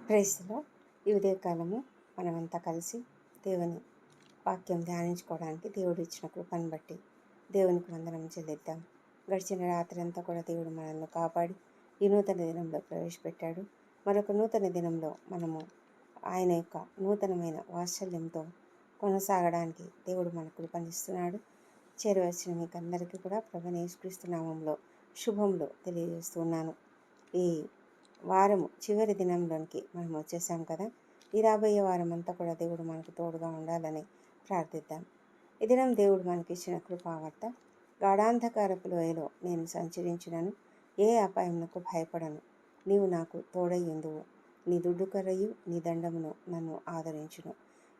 ప్రేస్లో ఈ ఉదయకాలము మనమంతా కలిసి దేవుని వాక్యం ధ్యానించుకోవడానికి దేవుడు ఇచ్చిన కృపను బట్టి దేవునికి వందనం చెల్లిద్దాం. గడిచిన రాత్రి అంతా కూడా దేవుడు మనల్ని కాపాడి ఈ నూతన దినంలో ప్రవేశపెట్టాడు. మరొక నూతన దినంలో మనము ఆయన యొక్క నూతనమైన వాత్సల్యంతో కొనసాగడానికి దేవుడు మన కృపనిస్తున్నాడు చేరవచ్చిన మీకు అందరికీ కూడా ప్రభనేశ్వరిస్తు నామంలో శుభంలో తెలియజేస్తున్నాను ఈ వారము చివరి దినంలోనికి మనం వచ్చేసాం కదా. ఈ రాబోయే వారం అంతా కూడా దేవుడు మనకు తోడుగా ఉండాలని ప్రార్థిద్దాం. ఈ దినం దేవుడు మనకిచ్చిన కృపావార్త గాఢాంధకారపు లోయలో నేను సంచరించినను ఏ అపాయమునకు భయపడను. నీవు నాకు తోడయ్యుందువు. నీ దుడ్డు కర్రయు నీ దండమును నన్ను ఆదరించును.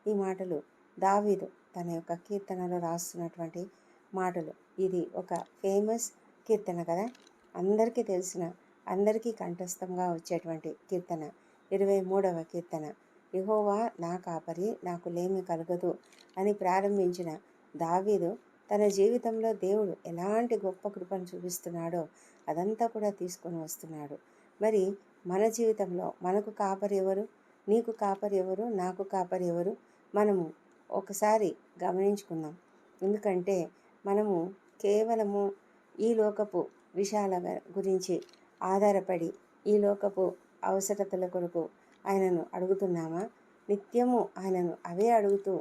ఈ మాటలు దావీదు తన యొక్క కీర్తనలో రాస్తున్నటువంటి మాటలు. ఇది ఒక ఫేమస్ కీర్తన కదా. అందరికీ తెలిసిన అందరికీ కంఠస్థంగా వచ్చేటువంటి కీర్తన. ఇరవై మూడవ కీర్తన. యహోవా నా కాపరి నాకు లేమి కలగదు అని ప్రారంభించిన దావీదు తన జీవితంలో దేవుడు ఎలాంటి గొప్ప కృపను చూపిస్తున్నాడో అదంతా కూడా తీసుకొని వస్తున్నాడు. మరి మన జీవితంలో మనకు కాపరి ఎవరు? నీకు కాపరి ఎవరు? నాకు కాపరి ఎవరు? మనము ఒకసారి గమనించుకుందాం. ఎందుకంటే మనము కేవలము ఈ లోకపు విషయాల గురించి ఆధారపడి ఈ లోకపు అవసరతల కొరకు ఆయనను అడుగుతున్నామా? నిత్యము ఆయనను అవే అడుగుతూ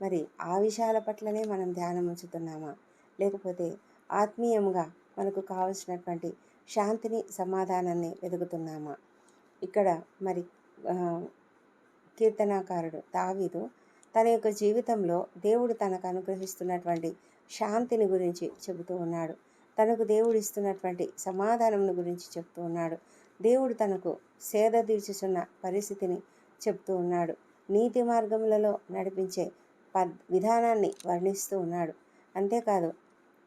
మరి ఆ విషయాల పట్లనే మనం ధ్యానం ఉంచుతున్నామా? లేకపోతే ఆత్మీయంగా మనకు కావలసినటువంటి శాంతిని సమాధానాన్ని వెతుకుతున్నామా ఇక్కడ మరి కీర్తనాకారుడు తావీదు తన యొక్క జీవితంలో దేవుడు తనకు అనుగ్రహిస్తున్నటువంటి శాంతిని గురించి చెబుతూ ఉన్నాడు. తనకు దేవుడు ఇస్తున్నటువంటి సమాధానం గురించి చెప్తూ ఉన్నాడు. దేవుడు తనకు సేద తీర్చుచున్న పరిస్థితిని చెప్తూ ఉన్నాడు. నీతి మార్గములలో నడిపించే పద్ విధానాన్ని వర్ణిస్తూ ఉన్నాడు. అంతేకాదు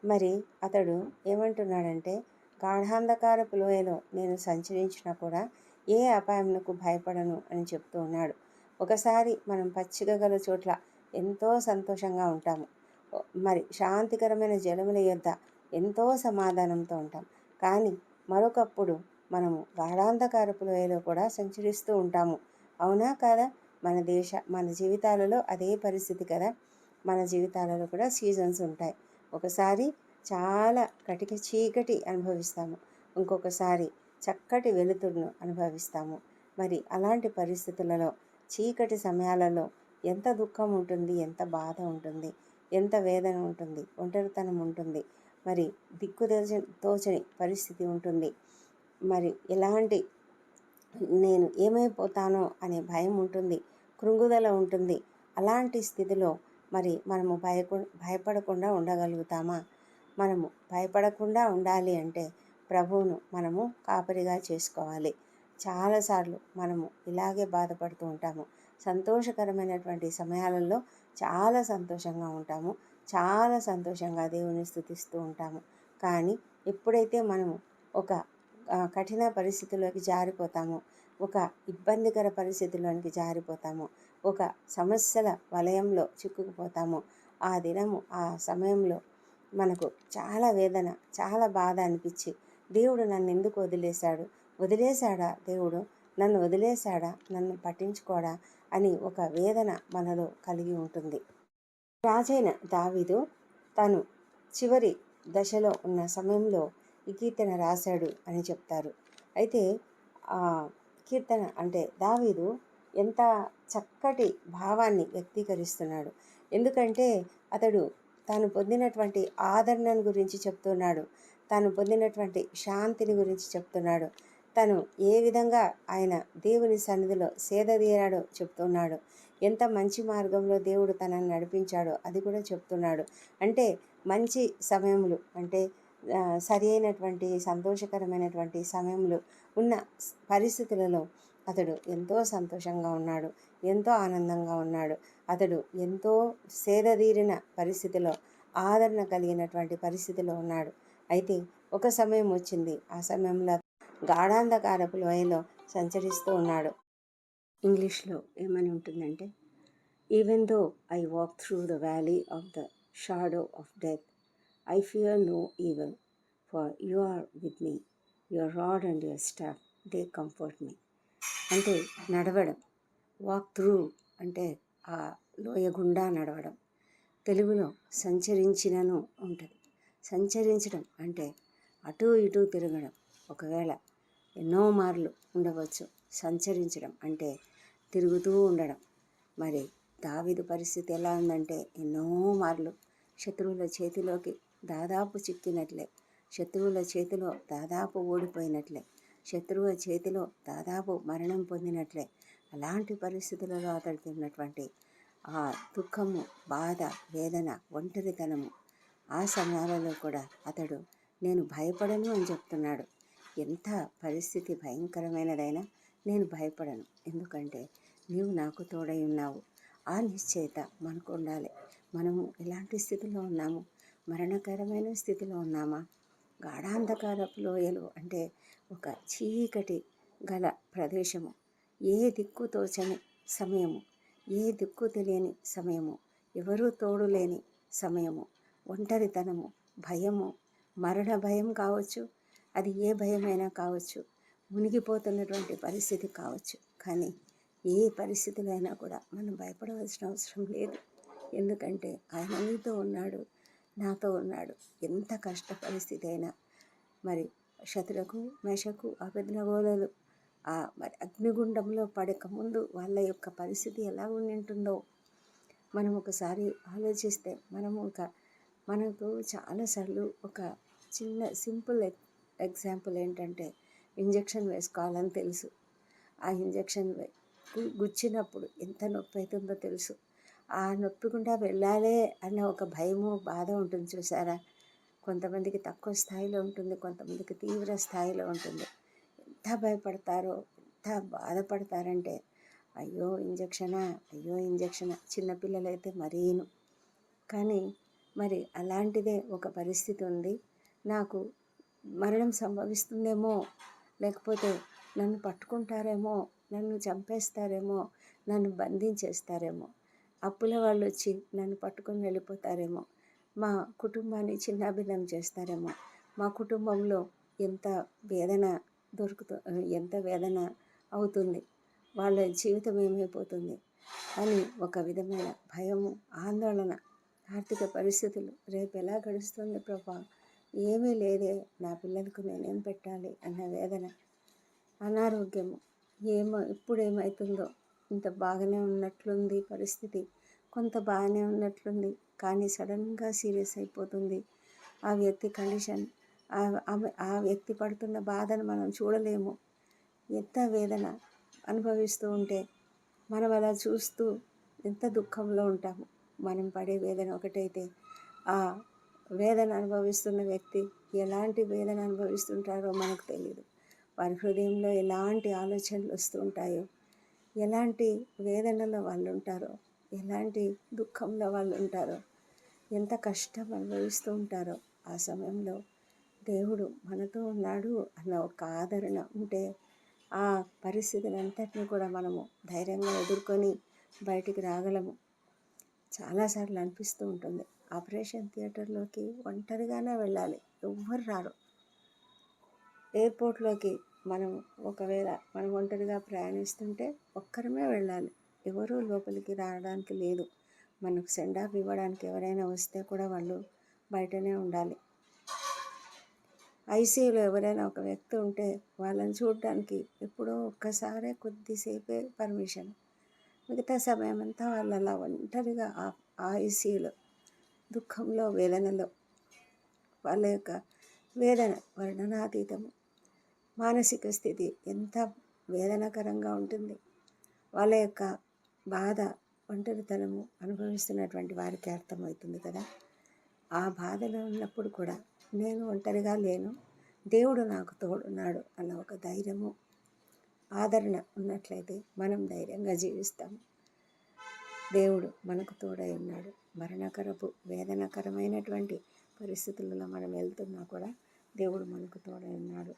మరి అతడు ఏమంటున్నాడంటే గాఢాంధకారపు లోయలో నేను సంచరించినా కూడా ఏ అపాయమునకు భయపడను అని చెప్తూ ఉన్నాడు. ఒకసారి మనం పచ్చిక గల చోట్ల ఎంతో సంతోషంగా ఉంటాము. మరి శాంతికరమైన జలముల యొద్ద ఎంతో సమాధానంతో ఉంటాం. కానీ మరొకప్పుడు మనము గాఢాంధకారపు లోయలో కూడా సంచరిస్తూ ఉంటాము. అవునా కాదా? మన దేశ మన జీవితాలలో అదే పరిస్థితి కదా? మన జీవితాలలో కూడా సీజన్స్ ఉంటాయి. ఒకసారి చాలా కటిక చీకటి అనుభవిస్తాము. ఇంకొకసారి చక్కటి వెలుతురును అనుభవిస్తాము. మరి అలాంటి పరిస్థితులలో చీకటి సమయాలలో ఎంత దుఃఖం ఉంటుంది ఎంత బాధ ఉంటుంది ఎంత వేదన ఉంటుంది ఒంటరితనం ఉంటుంది మరి దిక్కు తోచని పరిస్థితి ఉంటుంది. మరి ఎలాంటి నేను ఏమైపోతానో అనే భయం ఉంటుంది కృంగుదల ఉంటుంది. అలాంటి స్థితిలో మరి మనము భయకు భయపడకుండా ఉండగలుగుతామా? మనము భయపడకుండా ఉండాలి అంటే ప్రభువును మనము కాపరిగా చేసుకోవాలి. చాలాసార్లు మనము ఇలాగే బాధపడుతూ ఉంటాము. సంతోషకరమైనటువంటి సమయాలలో చాలా సంతోషంగా ఉంటాము. చాలా సంతోషంగా దేవుని స్థుతిస్తూ ఉంటాము. కానీ ఎప్పుడైతే మనము ఒక కఠిన పరిస్థితిలోకి జారిపోతామో ఒక ఇబ్బందికర పరిస్థితిలోనికి జారిపోతాము ఒక సమస్యల వలయంలో చిక్కుకుపోతాము ఆ దినము ఆ సమయంలో మనకు చాలా వేదన చాలా బాధ అనిపించి దేవుడు నన్ను ఎందుకు వదిలేశాడు? వదిలేశాడా దేవుడు? నన్ను వదిలేశాడా? నన్ను పట్టించుకోడా? అని ఒక వేదన మనలో కలిగి ఉంటుంది. రాజైన దావీదు తను చివరి దశలో ఉన్న సమయంలో ఈ కీర్తన రాశాడు అని చెప్తారు. అయితే ఆ కీర్తన అంటే దావీదు ఎంత చక్కటి భావాన్ని వ్యక్తీకరిస్తున్నాడు. ఎందుకంటే అతడు తాను పొందినటువంటి ఆదరణను గురించి చెప్తున్నాడు. తాను పొందినటువంటి శాంతిని గురించి చెప్తున్నాడు. తను ఏ విధంగా ఆయన దేవుని సన్నిధిలో సేదదీరాడో చెప్తున్నాడు. ఎంత మంచి మార్గంలో దేవుడు తనని నడిపించాడో అది కూడా చెప్తున్నాడు. అంటే మంచి సమయములు అంటే సరి అయినటువంటి సంతోషకరమైనటువంటి సమయములు ఉన్న పరిస్థితులలో అతడు ఎంతో సంతోషంగా ఉన్నాడు ఎంతో ఆనందంగా ఉన్నాడు. అతడు ఎంతో సేదదీరిన పరిస్థితిలో ఆదరణ కలిగినటువంటి పరిస్థితిలో ఉన్నాడు. అయితే ఒక సమయం వచ్చింది. ఆ సమయంలో గాఢాంధకారపు లోయలో సంచరిస్తూ ఉన్నాడు. ఇంగ్లీష్లో ఏమని ఉంటుందంటే even though I walk through the valley of the shadow of death I fear no evil for you are with me your rod and your staff they comfort me అంటే నడవడం. వాక్ త్రూ అంటే ఆ లోయ గుండా నడవడం. తెలుగులో సంచరించినను ఉంటుంది. సంచరించడం అంటే అటు ఇటు తిరగడం. ఒకవేళ ఎన్నో మార్లు ఉండవచ్చు. సంచరించడం అంటే తిరుగుతూ ఉండడం. మరి దావిదు పరిస్థితి ఎలా ఉందంటే ఎన్నో మార్లు శత్రువుల చేతిలోకి దాదాపు చిక్కినట్లే. శత్రువుల చేతిలో దాదాపు ఓడిపోయినట్లే. శత్రువుల చేతిలో దాదాపు మరణం పొందినట్లే. అలాంటి పరిస్థితులలో అతడికి ఉన్నటువంటి ఆ దుఃఖము బాధ వేదన ఒంటరితనము ఆ సమయాలలో కూడా అతడు నేను భయపడను అని చెప్తున్నాడు. ఎంత పరిస్థితి భయంకరమైనదైనా నేను భయపడను. ఎందుకంటే నీవు నాకు తోడై ఉన్నావు. ఆ నిశ్చయిత మనకు ఉండాలి. మనము ఎలాంటి స్థితిలో ఉన్నాము? మరణకరమైన స్థితిలో ఉన్నామా? గాఢాంధకారపు లోయలు అంటే ఒక చీకటి గల ప్రదేశము. ఏ దిక్కు తోచని సమయము. ఏ దిక్కు తెలియని సమయము. ఎవరూ తోడు లేని సమయము. ఒంటరితనము. భయము. మరణ భయం కావచ్చు. అది ఏ భయమైనా కావచ్చు. మునిగిపోతున్నటువంటి పరిస్థితి కావచ్చు. కానీ ఏ పరిస్థితిలో అయినా కూడా మనం భయపడవలసిన అవసరం లేదు. ఎందుకంటే ఆయన నీతో ఉన్నాడు నాతో ఉన్నాడు. ఎంత కష్ట పరిస్థితి అయినా మరి శతులకు మేషకు అభిజ్ఞగోళలు ఆ మరి అగ్నిగుండంలో పడక ముందు వాళ్ళ యొక్క పరిస్థితి ఎలా ఉండింటుందో మనం ఒకసారి ఆలోచిస్తే మనము ఒక మనకు చాలాసార్లు ఒక చిన్న సింపుల్ ఎగ్జాంపుల్ ఏంటంటే ఇంజెక్షన్ వేసుకోవాలని తెలుసు. ఆ ఇంజెక్షన్ గుచ్చినప్పుడు ఎంత నొప్పి అవుతుందో తెలుసు. ఆ నొప్పి గుండా వెళ్ళాలే అన్న ఒక భయము బాధ ఉంటుంది చూసారా? కొంతమందికి తక్కువ స్థాయిలో ఉంటుంది కొంతమందికి తీవ్ర స్థాయిలో ఉంటుంది. ఎంత భయపడతారో ఎంత బాధపడతారంటే అయ్యో ఇంజక్షనా? అయ్యో ఇంజక్షనా? చిన్నపిల్లలైతే మరీను. కానీ మరి అలాంటిదే ఒక పరిస్థితి ఉంది. నాకు మరణం సంభవిస్తుందేమో లేకపోతే నన్ను పట్టుకుంటారేమో నన్ను చంపేస్తారేమో నన్ను బంధించేస్తారేమో అప్పుల వాళ్ళు వచ్చి నన్ను పట్టుకొని వెళ్ళిపోతారేమో మా కుటుంబాన్ని చిన్నాభిన్నం చేస్తారేమో మా కుటుంబంలో ఎంత వేదన దొరుకుతు ఎంత వేదన అవుతుంది వాళ్ళ జీవితం ఏమైపోతుంది అని ఒక విధమైన భయము ఆందోళన ఆర్థిక పరిస్థితులు రేపు ఎలా గడుస్తుంది ప్రభా? ఏమీ లేదే నా పిల్లలకు నేనేం పెట్టాలి అన్న వేదన. అనారోగ్యము. ఏమో ఇప్పుడు ఏమవుతుందో ఇంత బాగానే ఉన్నట్లుంది పరిస్థితి. కొంత బాగానే ఉన్నట్లుంది. కానీ సడన్గా సీరియస్ అయిపోతుంది ఆ వ్యక్తి కండిషన్. ఆ వ్యక్తి పడుతున్న బాధను మనం చూడలేము. ఎంత వేదన అనుభవిస్తూ ఉంటే మనం అలా చూస్తూ ఎంత దుఃఖంలో ఉంటాము. మనం పడే వేదన ఒకటైతే ఆ వేదన అనుభవిస్తున్న వ్యక్తి ఎలాంటి వేదన అనుభవిస్తుంటారో మనకు తెలియదు వారి హృదయంలో ఎలాంటి ఆలోచనలు వస్తుంటాయో ఎలాంటి వేదనలో వాళ్ళు ఉంటారో ఎలాంటి దుఃఖంలో వాళ్ళు ఉంటారో ఎంత కష్టం అనుభవిస్తూ ఉంటారో ఆ సమయంలో దేవుడు మనతో ఉన్నాడు అన్న ఒక ఆదరణ ఉంటే ఆ పరిస్థితిని అంతటిని కూడా మనము ధైర్యంగా ఎదుర్కొని బయటికి రాగలము. చాలాసార్లు అనిపిస్తూ ఉంటుంది. ఆపరేషన్ థియేటర్లోకి ఒంటరిగానే వెళ్ళాలి. ఎవ్వరు రారు. ఎయిర్పోర్ట్లోకి మనం ఒకవేళ మనం ఒంటరిగా ప్రయాణిస్తుంటే ఒక్కరమే వెళ్ళాలి. ఎవరూ లోపలికి రావడానికి లేదు. మనకు సెండ్ ఆఫ్ ఇవ్వడానికి ఎవరైనా వస్తే కూడా వాళ్ళు బయటనే ఉండాలి. ఐసీయూలో ఎవరైనా ఒక వ్యక్తి ఉంటే వాళ్ళని చూడడానికి ఎప్పుడో ఒక్కసారే కొద్దిసేపే పర్మిషన్. మిగతా సమయం అంతా వాళ్ళు అలా ఒంటరిగా ఆ ఐసీయూలో దుఃఖంలో వేదనలో వాళ్ళ యొక్క వేదన వర్ణనాతీతము మానసిక స్థితి ఎంత వేదనకరంగా ఉంటుంది. వాళ్ళ యొక్క బాధ ఒంటరితనము అనుభవిస్తున్నటువంటి వారికి అర్థమవుతుంది కదా. ఆ బాధలో ఉన్నప్పుడు కూడా నేను ఒంటరిగా లేను దేవుడు నాకు తోడున్నాడు అన్న ఒక ధైర్యము ఆదరణ ఉన్నట్లయితే మనం ధైర్యంగా జీవిస్తాము. దేవుడు మనకు తోడై ఉన్నాడు. మరణకరపు వేదనకరమైనటువంటి పరిస్థితులలో మనం వెళ్తున్నా కూడా దేవుడు మనకు తోడై ఉన్నాడు.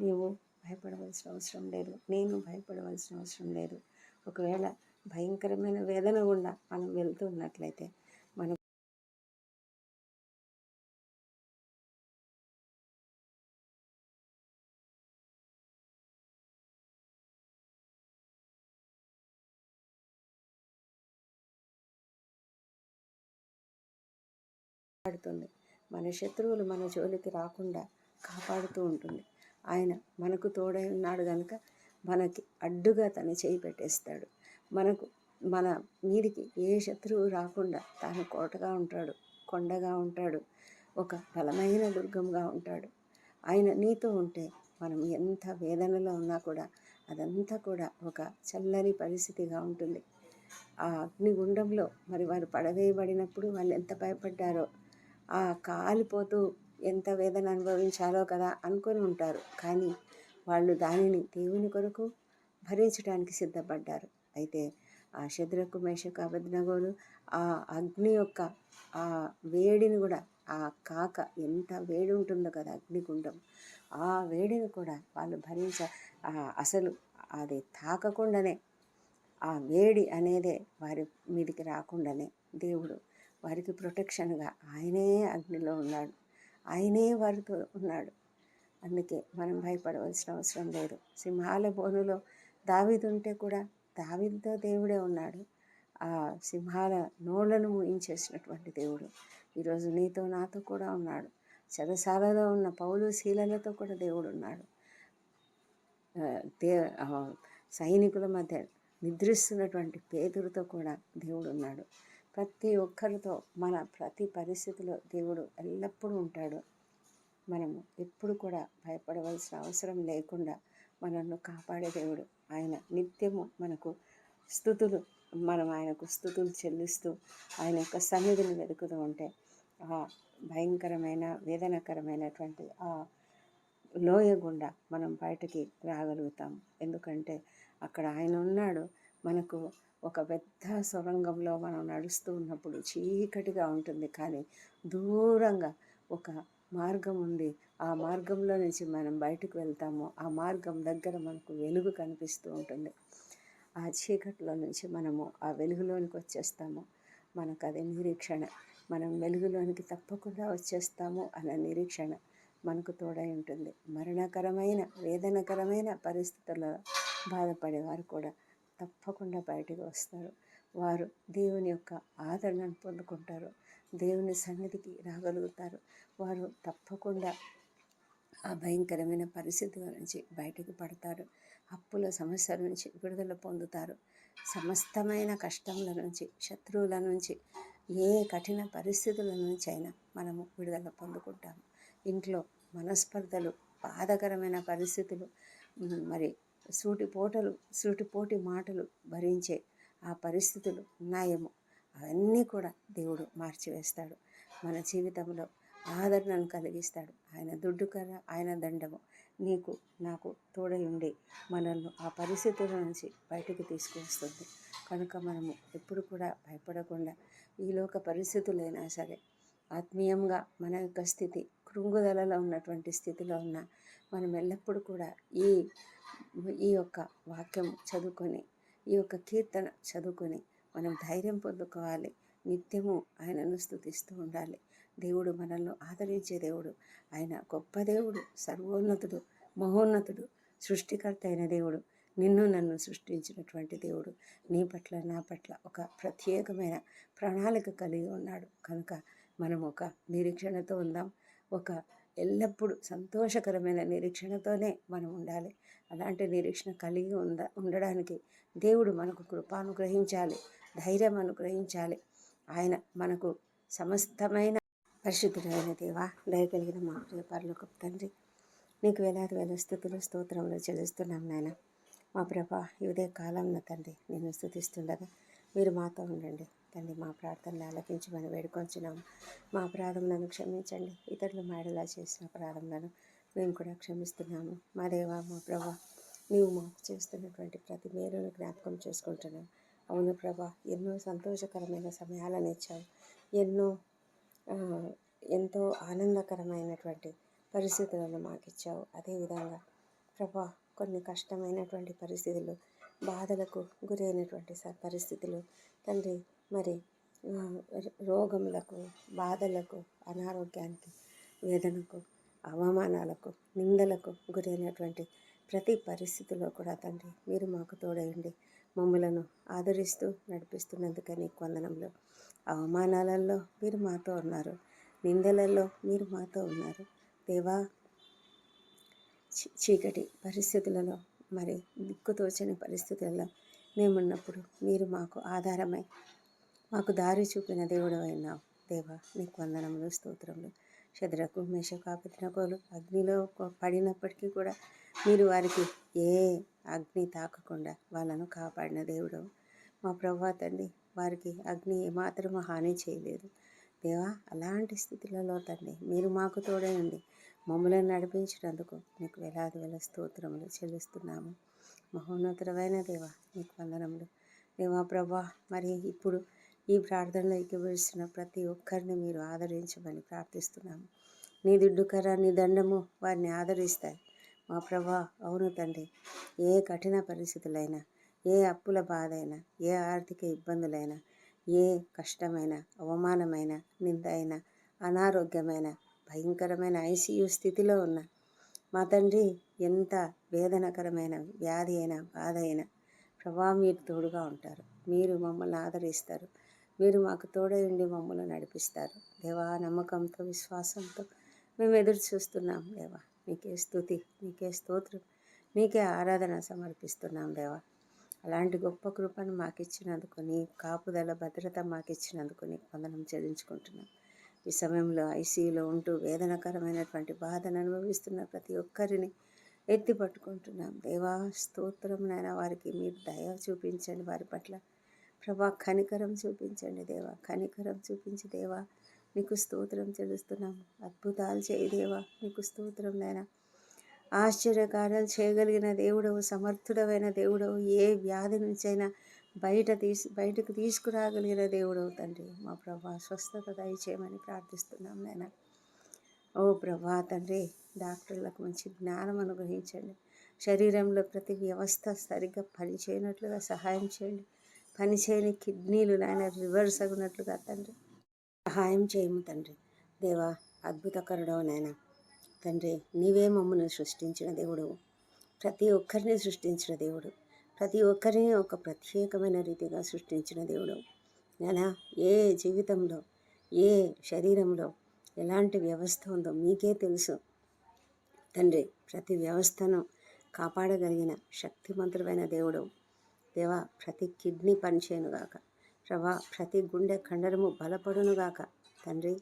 నీవు భయపడవలసిన అవసరం లేదు. నేను భయపడవలసిన అవసరం లేదు. ఒకవేళ భయంకరమైన వేదన గుండా మనం వెళ్తున్నట్లయితే కాపాడుతుంది మన శత్రువులు మన జోలికి రాకుండా కాపాడుతూ ఉంటుంది. ఆయన మనకు తోడై ఉన్నాడు కనుక మనకి అడ్డుగా తన చేయి పెట్టేస్తాడు. మనకు మన మీదికి ఏ శత్రువు రాకుండా తాను కోటగా ఉంటాడు కొండగా ఉంటాడు ఒక బలమైన దుర్గంగా ఉంటాడు. ఆయన నీతో ఉంటే మనం ఎంత వేదనలో ఉన్నా కూడా అదంతా కూడా ఒక చల్లని పరిస్థితిగా ఉంటుంది. ఆ అగ్నిగుండంలో మరి వారు పడవేయబడినప్పుడు వాళ్ళు ఎంత భయపడ్డారో కాలిపోతూ ఎంత వేదన అనుభవించాలో కదా అనుకొని ఉంటారు. కానీ వాళ్ళు దానిని దేవుని కొరకు భరించడానికి సిద్ధపడ్డారు. అయితే ఆ శద్రకు మేషకు అబద్నగోలు ఆ అగ్ని యొక్క ఆ వేడిని కూడా ఆ కాక ఎంత వేడి ఉంటుందో కదా అగ్నిగుండం ఆ వేడిని కూడా వాళ్ళు భరించ అసలు అది తాకకుండానే ఆ వేడి అనేదే వారి మీదికి రాకుండానే దేవుడు వారికి ప్రొటెక్షన్గా ఆయనే అగ్నిలో ఉన్నాడు. ఆయనే వారితో ఉన్నాడు. అందుకే మనం భయపడవలసిన అవసరం లేదు. సింహాల బోనులో దావిదుంటే కూడా దావిదితో దేవుడే ఉన్నాడు. ఆ సింహాల నోళ్ళను మూయించేసినటువంటి దేవుడు. ఈరోజు నీతో నాతో కూడా ఉన్నాడు. చదశాలలో ఉన్న పౌలు శీలలతో కూడా దేవుడు ఉన్నాడు. దే సైనికుల మధ్య నిద్రిస్తున్నటువంటి పేదలతో కూడా దేవుడు ఉన్నాడు. ప్రతి ఒక్కరితో మన ప్రతి పరిస్థితిలో దేవుడు ఎల్లప్పుడూ ఉంటాడు. మనము ఎప్పుడు కూడా భయపడవలసిన అవసరం లేకుండా మనల్ని కాపాడే దేవుడు. ఆయన నిత్యము మనకు స్థుతులు మనం ఆయనకు స్థుతులు చెల్లిస్తూ ఆయన యొక్క సన్నిధిని వెతుకుతూ ఉంటే ఆ భయంకరమైన వేదనకరమైనటువంటి ఆ లోయ గుండా మనం బయటకి రాగలుగుతాం. ఎందుకంటే అక్కడ ఆయన ఉన్నాడు. మనకు ఒక పెద్ద సొరంగంలో మనం నడుస్తూ ఉన్నప్పుడు చీకటిగా ఉంటుంది. కానీ దూరంగా ఒక మార్గం ఉంది. ఆ మార్గంలో నుంచి మనం బయటకు వెళ్తాము. ఆ మార్గం దగ్గర మనకు వెలుగు కనిపిస్తూ ఉంటుంది. ఆ చీకటిలో నుంచి మనము ఆ వెలుగులోనికి వచ్చేస్తాము. మనకు అదే నిరీక్షణ. మనం వెలుగులోనికి తప్పకుండా వచ్చేస్తాము అన్న నిరీక్షణ మనకు తోడై ఉంటుంది. మరణకరమైన వేదనకరమైన పరిస్థితుల్లో బాధపడేవారు కూడా తప్పకుండా బయటకు వస్తారు. వారు దేవుని యొక్క ఆదరణను పొందుకుంటారు. దేవుని సన్నిధికి రాగలుగుతారు. వారు తప్పకుండా ఆ భయంకరమైన పరిస్థితుల నుంచి బయటకు పడతారు. అప్పుల సమస్యల నుంచి విడుదల పొందుతారు. సమస్తమైన కష్టముల నుంచి శత్రువుల నుంచి ఏ కఠిన పరిస్థితుల నుంచి అయినా మనము విడుదల పొందుకుంటాము. ఇంట్లో మనస్పర్ధలు బాధకరమైన పరిస్థితులు మరి సూటిపోటలు సూటిపోటి మాటలు భరించే ఆ పరిస్థితులు ఉన్నాయేమో. అవన్నీ కూడా దేవుడు మార్చివేస్తాడు. మన జీవితంలో ఆదరణను కలిగిస్తాడు. ఆయన దుడ్డు కర్ర ఆయన దండము. నీకు నాకు తోడై ఉండి మనల్ని ఆ పరిస్థితుల నుంచి బయటకు తీసుకువస్తుంది. కనుక మనము ఎప్పుడు కూడా భయపడకుండా ఈలోక పరిస్థితులైనా సరే ఆత్మీయంగా మన యొక్క స్థితి కృంగుదలలో ఉన్నటువంటి స్థితిలో ఉన్న మనం ఎల్లప్పుడూ కూడా ఈ ఈ యొక్క వాక్యం చదువుకొని ఈ యొక్క కీర్తన చదువుకొని మనం ధైర్యం పొందుకోవాలి. నిత్యము ఆయనను స్థుతిస్తూ ఉండాలి. దేవుడు మనల్ని ఆదరించే దేవుడు. ఆయన గొప్ప దేవుడు సర్వోన్నతుడు మహోన్నతుడు సృష్టికర్త అయిన దేవుడు. నిన్ను నన్ను సృష్టించినటువంటి దేవుడు. నీ పట్ల నా పట్ల ఒక ప్రత్యేకమైన ప్రణాళిక కలిగి ఉన్నాడు. కనుక మనం ఒక నిరీక్షణతో ఉందాం. ఒక ఎల్లప్పుడూ సంతోషకరమైన నిరీక్షణతోనే మనం ఉండాలి. అలాంటి నిరీక్షణ కలిగి ఉంద ఉండడానికి దేవుడు మనకు కృపానుగ్రహించాలి ధైర్యం అనుగ్రహించాలి. ఆయన మనకు సమస్తమైన పరిశుద్ధుడైన దేవా దయగలిగిన మా ప్రియ తండ్రి నీకు వేలాది వేల స్థుతులు స్తోత్రంలో చెల్లిస్తున్నాం నాయన. మా ప్రభా ఇదే కాలంలో తండ్రి నేను స్థుతిస్తుండగా మీరు మాతో ఉండండి. తండ్రి మా ప్రార్థనలు ఆలకించమని వేడుకొంచున్నాం. మా అపరాధములను క్షమించండి. ఇతరులు మేడలా చేసిన అపరాధములను మేము కూడా క్షమిస్తున్నాము. మా దేవా మా ప్రభా నీవు మాకు చేస్తున్నటువంటి ప్రతి మేలును జ్ఞాపకం చేసుకుంటున్నాం. అవును ప్రభా ఎన్నో సంతోషకరమైన సమయాలను ఇచ్చావు. ఎన్నో ఎంతో ఆనందకరమైనటువంటి పరిస్థితులను మాకు ఇచ్చావు. అదేవిధంగా ప్రభా కొన్ని కష్టమైనటువంటి పరిస్థితులు బాధలకు గురైనటువంటి పరిస్థితులు తండ్రి మరి రోగములకు బాధలకు అనారోగ్యానికి వేదనకు అవమానాలకు నిందలకు గురైనటువంటి ప్రతి పరిస్థితిలో కూడా తండ్రి మీరు మాకు తోడయండి. మమ్మలను ఆదరిస్తూ నడిపిస్తున్నందుకని కొందనంలో అవమానాలలో మీరు మాతో ఉన్నారు. నిందలలో మీరు మాతో ఉన్నారు. దేవా చీ- చీకటి పరిస్థితులలో మరి దిక్కుతోచని పరిస్థితులలో మేమున్నప్పుడు మీరు మాకు ఆధారమై మాకు దారి చూపిన దేవుడు అయినావు దేవా నీకు వందనములు స్తోత్రములు. శద్రకు మేషకాపినకోలు అగ్నిలో పడినప్పటికీ కూడా మీరు వారికి ఏ అగ్ని తాకకుండా వాళ్ళను కాపాడిన దేవుడు మా ప్రభా తండ్రి వారికి అగ్ని ఏమాత్రం హాని చేయలేదు. దేవా అలాంటి స్థితులలో తండ్రి మీరు మాకు తోడై ఉండి మమ్మల్ని నడిపించినందుకు నీకు వేలాది వేల స్తోత్రములు చెల్లిస్తున్నాము. మహోన్నతమైన దేవా నీకు వందనములు. దేవా ప్రభా మరి ఇప్పుడు ఈ ప్రార్థనలో ఎక్కివేస్తున్న ప్రతి ఒక్కరిని మీరు ఆదరించమని ప్రార్థిస్తున్నాము. నీ దుడ్డుకర నీ దండము వారిని ఆదరిస్తాయి. మా ప్రభా అవును తండ్రి ఏ కఠిన పరిస్థితులైనా ఏ అప్పుల బాధ అయినా ఏ ఆర్థిక ఇబ్బందులైనా ఏ కష్టమైన అవమానమైన నింద అయినా అనారోగ్యమైన భయంకరమైన ఐసీయూ స్థితిలో ఉన్న మా తండ్రి ఎంత వేదనకరమైన వ్యాధి అయినా బాధ అయినా ప్రభా మీరు తోడుగా ఉంటారు. మీరు మమ్మల్ని ఆదరిస్తారు. మీరు మాకు తోడయండి ఉండి మమ్మల్ని నడిపిస్తారు. దేవా నమ్మకంతో విశ్వాసంతో మేము ఎదురు చూస్తున్నాం దేవా. నీకే స్థుతి నీకే స్తోత్రం నీకే ఆరాధన సమర్పిస్తున్నాం దేవా. అలాంటి గొప్ప కృపను మాకు ఇచ్చినందుకు నీ కాపుదల భద్రత మాకు ఇచ్చినందుకు నీకు వందనం చెల్లించుకుంటున్నాం. ఈ సమయంలో ఐసీయూలో ఉంటూ వేదనకరమైనటువంటి బాధను అనుభవిస్తున్న ప్రతి ఒక్కరిని ఎత్తి పట్టుకుంటున్నాం. దేవా స్తోత్రం నాయన వారికి మీరు దయ చూపించండి. వారి పట్ల ప్రభా కనికరం చూపించండి దేవా కనికరం చూపించి దేవా నీకు స్తోత్రం చెల్లిస్తున్నాము. అద్భుతాలు చేయి దేవా నీకు స్తోత్రం నాయన. ఆశ్చర్యకార్యాలు చేయగలిగిన దేవుడవు సమర్థుడమైన దేవుడవు ఏ వ్యాధి నుంచైనా బయట తీసి బయటకు తీసుకురాగలిగిన దేవుడవు తండ్రి. మా ప్రభా స్వస్థత దయచేయమని ప్రార్థిస్తున్నాం నాయన. ఓ ప్రభా తండ్రి డాక్టర్లకు మంచి జ్ఞానం అనుగ్రహించండి. శరీరంలో ప్రతి వ్యవస్థ సరిగ్గా పనిచేయనట్లుగా సహాయం చేయండి. పనిచేయని కిడ్నీలు నాయన రివర్స్ అగునట్లుగా తండ్రి. సహాయం చేయము తండ్రి. దేవా అద్భుతకరుడవు నాయన. తండ్రి నీవే మమ్మల్ని సృష్టించిన దేవుడు ప్రతి ఒక్కరిని సృష్టించిన దేవుడు. ప్రతి ఒక్కరిని ఒక ప్రత్యేకమైన రీతిగా సృష్టించిన దేవుడు నానా ఏ జీవితంలో ఏ శరీరంలో ఎలాంటి వ్యవస్థ ఉందో మీకే తెలుసు. తండ్రి ప్రతి వ్యవస్థను కాపాడగలిగిన శక్తిమంతుడమైన దేవుడు దేవా ప్రతి కిడ్నీ పనిచేయనుగాక ప్రభా ప్రతి గుండె కండరము బలపడునుగాక తండ్రి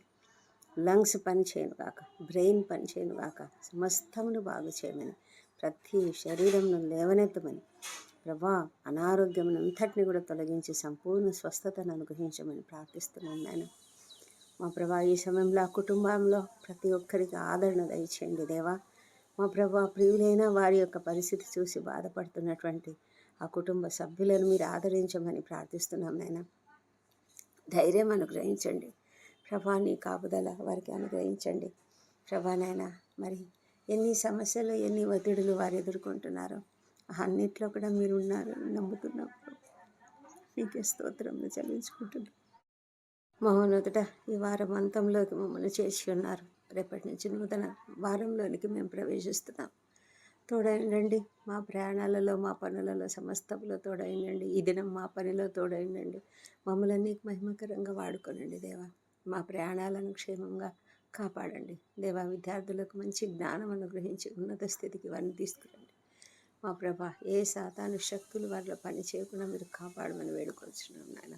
లంగ్స్ పనిచేయనుగాక బ్రెయిన్ పనిచేయనుగాక సమస్తమును బాగు చేయమని ప్రతి శరీరంను లేవనెత్తమని. ప్రభా అనారోగ్యమును అంతటిని కూడా తొలగించి సంపూర్ణ స్వస్థతను అనుగ్రహించమని ప్రార్థిస్తున్నాను నేను మా ప్రభా ఈ సమయంలో ఆ కుటుంబంలో ప్రతి ఒక్కరికి ఆదరణ దయచేయండి దేవా. మా ప్రభా ప్రియులైన వారి యొక్క పరిస్థితి చూసి బాధపడుతున్నటువంటి ఆ కుటుంబ సభ్యులను మీరు ఆదరించమని ప్రార్థిస్తున్నాం నాయన. ధైర్యం అనుగ్రహించండి. ప్రభా నీ కాపుదల వారికి అనుగ్రహించండి. ప్రభా నాయన మరి ఎన్ని సమస్యలు ఎన్ని ఒత్తిడులు వారు ఎదుర్కొంటున్నారో అన్నిట్లో కూడా మీరు ఉన్నారు నమ్ముతున్నాం నీకే స్తోత్రంలో చెల్లించుకుంటున్నాం. మహోన్నతుట ఈ వారం అంతంలోకి మమ్మల్ని చేసి ఉన్నారు రేపటి నుంచి నూతన వారంలోనికి మేము ప్రవేశిస్తున్నాం. తోడైండండి. మా ప్రయాణాలలో మా పనులలో సమస్తములో తోడైండండి. ఈ దినం మా పనిలో తోడైండండి. మమ్మల్ని నీకు మహిమకరంగా వాడుకోనండి దేవా. మా ప్రయాణాలను క్షేమంగా కాపాడండి. దేవా విద్యార్థులకు మంచి జ్ఞానం అనుగ్రహించి ఉన్నత స్థితికి వారిని తీసుకురండి. మా ప్రభా ఏ శాతాను శక్తులు వారిలో పని చేయకుండా మీరు కాపాడమని వేడుకొచ్చున్నాం నాయన.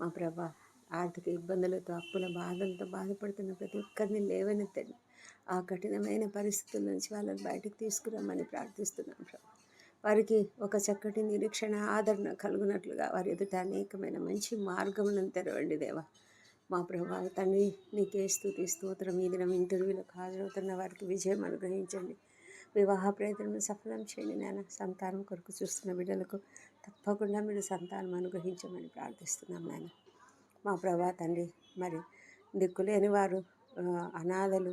మా ప్రభా ఆర్థిక ఇబ్బందులతో అప్పుల బాధలతో బాధపడుతున్న ప్రతి ఒక్కరిని లేవనెత్తండి. ఆ కఠినమైన పరిస్థితుల నుంచి వాళ్ళని బయటకు తీసుకురమ్మని ప్రార్థిస్తున్నాం ప్రభు. వారికి ఒక చక్కటి నిరీక్షణ ఆదరణ కలుగునట్లుగా వారి ఎదుట అనేకమైన మంచి మార్గములను తెరవండి దేవా. మా ప్రభా తండ్రి నీకే స్థుతి స్తోత్రం. ఈ దినం ఇంటర్వ్యూలకు హాజరవుతున్న వారికి విజయం అనుగ్రహించండి. వివాహ ప్రయత్నం సఫలం చేయండి నాన్న సంతానం కొరకు చూస్తున్న బిడ్డలకు తప్పకుండా మీరు సంతానం అనుగ్రహించమని ప్రార్థిస్తున్నాం నాన్న మా ప్రభా తండ్రి మరి దిక్కులేని వారు అనాథలు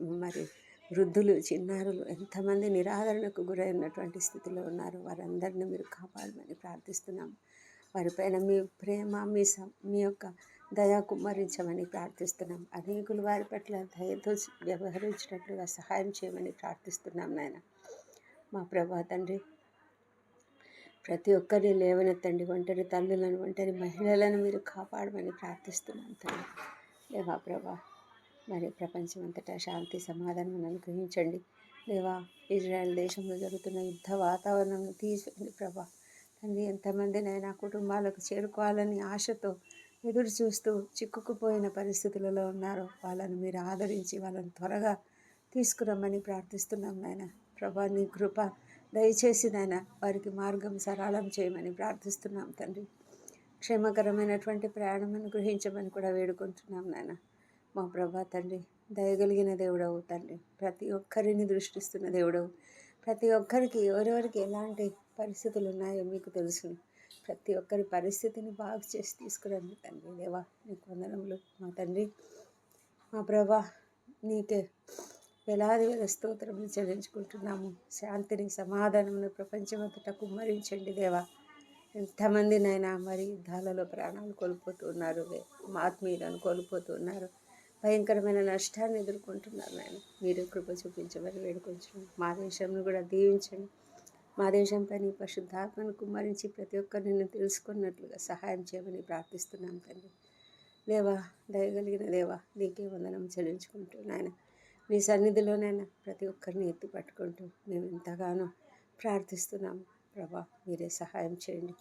మరి వృద్ధులు చిన్నారులు ఎంతమంది నిరాదరణకు గురైనటువంటి స్థితిలో ఉన్నారు. వారందరినీ మీరు కాపాడమని ప్రార్థిస్తున్నాం. వారిపైన మీ ప్రేమ మీ స మీ యొక్క దయా కుమ్మరించమని ప్రార్థిస్తున్నాం. అనేకులు వారి పట్ల దయతో వ్యవహరించినట్లుగా సహాయం చేయమని ప్రార్థిస్తున్నాం నాయన. మా ప్రభా తండ్రి ప్రతి ఒక్కరిని లేవనెత్తండి. ఒంటరి తల్లులను ఒంటరి మహిళలను మీరు కాపాడమని ప్రార్థిస్తున్నాం తండ్రి. దేవా ప్రభా మరి ప్రపంచమంతటా శాంతి సమాధానం అనుగ్రహించండి దేవా ఇజ్రాయెల్ దేశంలో జరుగుతున్న యుద్ధ వాతావరణం తీసుకోండి ప్రభా. తండ్రి ఎంతమంది నైనా కుటుంబాలకు చేరుకోవాలని ఆశతో ఎదురు చూస్తూ చిక్కుకుపోయిన పరిస్థితులలో ఉన్నారో వాళ్ళను మీరు ఆదరించి వాళ్ళని త్వరగా తీసుకురమ్మని ప్రార్థిస్తున్నాం నాయన. ప్రభా నీ కృప దయచేసి నాయన వారికి మార్గం సరళం చేయమని ప్రార్థిస్తున్నాం తండ్రి. క్షేమకరమైనటువంటి ప్రయాణం అనుగ్రహించమని కూడా వేడుకుంటున్నాం నాయన. మా ప్రభా తండ్రి దయగలిగిన దేవుడవు తండ్రి. ప్రతి ఒక్కరిని దృష్టిస్తున్న దేవుడవు. ప్రతి ఒక్కరికి ఎవరెవరికి ఎలాంటి పరిస్థితులు ఉన్నాయో మీకు తెలుసు ప్రతి ఒక్కరి పరిస్థితిని బాగు చేసి తీసుకురండి తండ్రి. దేవా నీకు వందనములు. మా తండ్రి మా ప్రభా నీకే వేలాది వేల స్తోత్రములు చెల్లించుకుంటున్నాము. శాంతిని సమాధానమును ప్రపంచమంతటా కుమ్మరించండి దేవా. ఎంతమందినైనా మరి యుద్ధాలలో ప్రాణాలు కోల్పోతున్నారు ఆత్మీయులను కోల్పోతున్నారు భయంకరమైన నష్టాన్ని ఎదుర్కొంటున్నారు నాయన. మీరు కృప చూపించమని వేడుకొంచున్నాం. మా దేశంను కూడా దీవించండి. మా దేశంపై నీ పరిశుద్ధాత్మను కుమ్మరించి ప్రతి ఒక్కరిని తెలుసుకున్నట్లుగా సహాయం చేయమని ప్రార్థిస్తున్నాం తండ్రి. దేవా దయగలిగిన దేవా నీకే వందనం చెల్లించుకుంటూ నాయన నీ సన్నిధిలోనైనా ప్రతి ఒక్కరిని ఎత్తి పట్టుకుంటూ మేము ఎంతగానో ప్రార్థిస్తున్నాము. ప్రభా మీరే సహాయం చేయండి.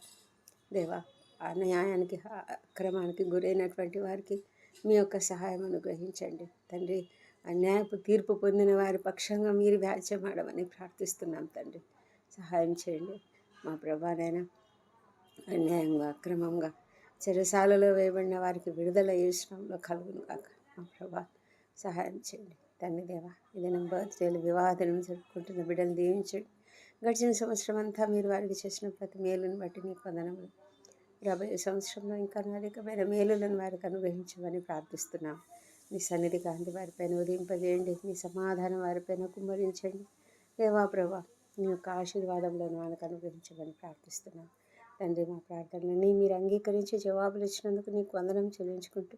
దేవా ఆ న్యాయానికి అక్రమానికి గురైనటువంటి వారికి మీ యొక్క సహాయం అనుగ్రహించండి. తండ్రి అన్యాయపు తీర్పు పొందిన వారి పక్షంగా మీరు వ్యాజ్యమాడమని ప్రార్థిస్తున్నాం తండ్రి. సహాయం చేయండి. మా ప్రభానైనా అన్యాయంగా అక్రమంగా చెరసాలలో వేయబడిన వారికి విడుదల చేసడంలో కలుగును కాక మా ప్రభా సహాయం చేయండి. తండ్రి దేవా ఇది నా బర్త్డేలు దినం జరుపుకుంటున్న బిడ్డలు దీవించండి. గడిచిన సంవత్సరం అంతా మీరు వారికి చేసిన ప్రతి మేలును బట్టి మీకు వందనములు. రాబోయే సంవత్సరంలో ఇంకా అనేకమైన మేలులను వారికి అనుగ్రహించమని ప్రార్థిస్తున్నాం. మీ సన్నిధి కాంతి వారిపైన ఉదయింపజేయండి. మీ సమాధానం వారిపైన కుమ్మరించండి. దేవా ప్రభా మీ యొక్క ఆశీర్వాదంలోను మనకు అనుగ్రహించమని ప్రార్థిస్తున్నాం. తండ్రి మా ప్రార్థనలని మీరు అంగీకరించి జవాబులు ఇచ్చినందుకు నీకు వందనం చెల్లించుకుంటూ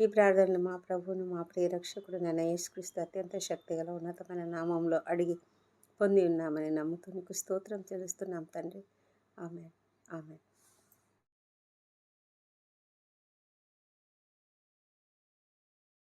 ఈ ప్రార్థనలు మా ప్రభువును మా ప్రియరక్షకుడు నన్ను యేసుక్రీస్తు అత్యంత శక్తిగల ఉన్నతమైన నామంలో అడిగి పొంది ఉన్నామని నమ్ముతూ నీకు స్తోత్రం తెలుస్తున్నాం తండ్రి. ఆమె ఆమె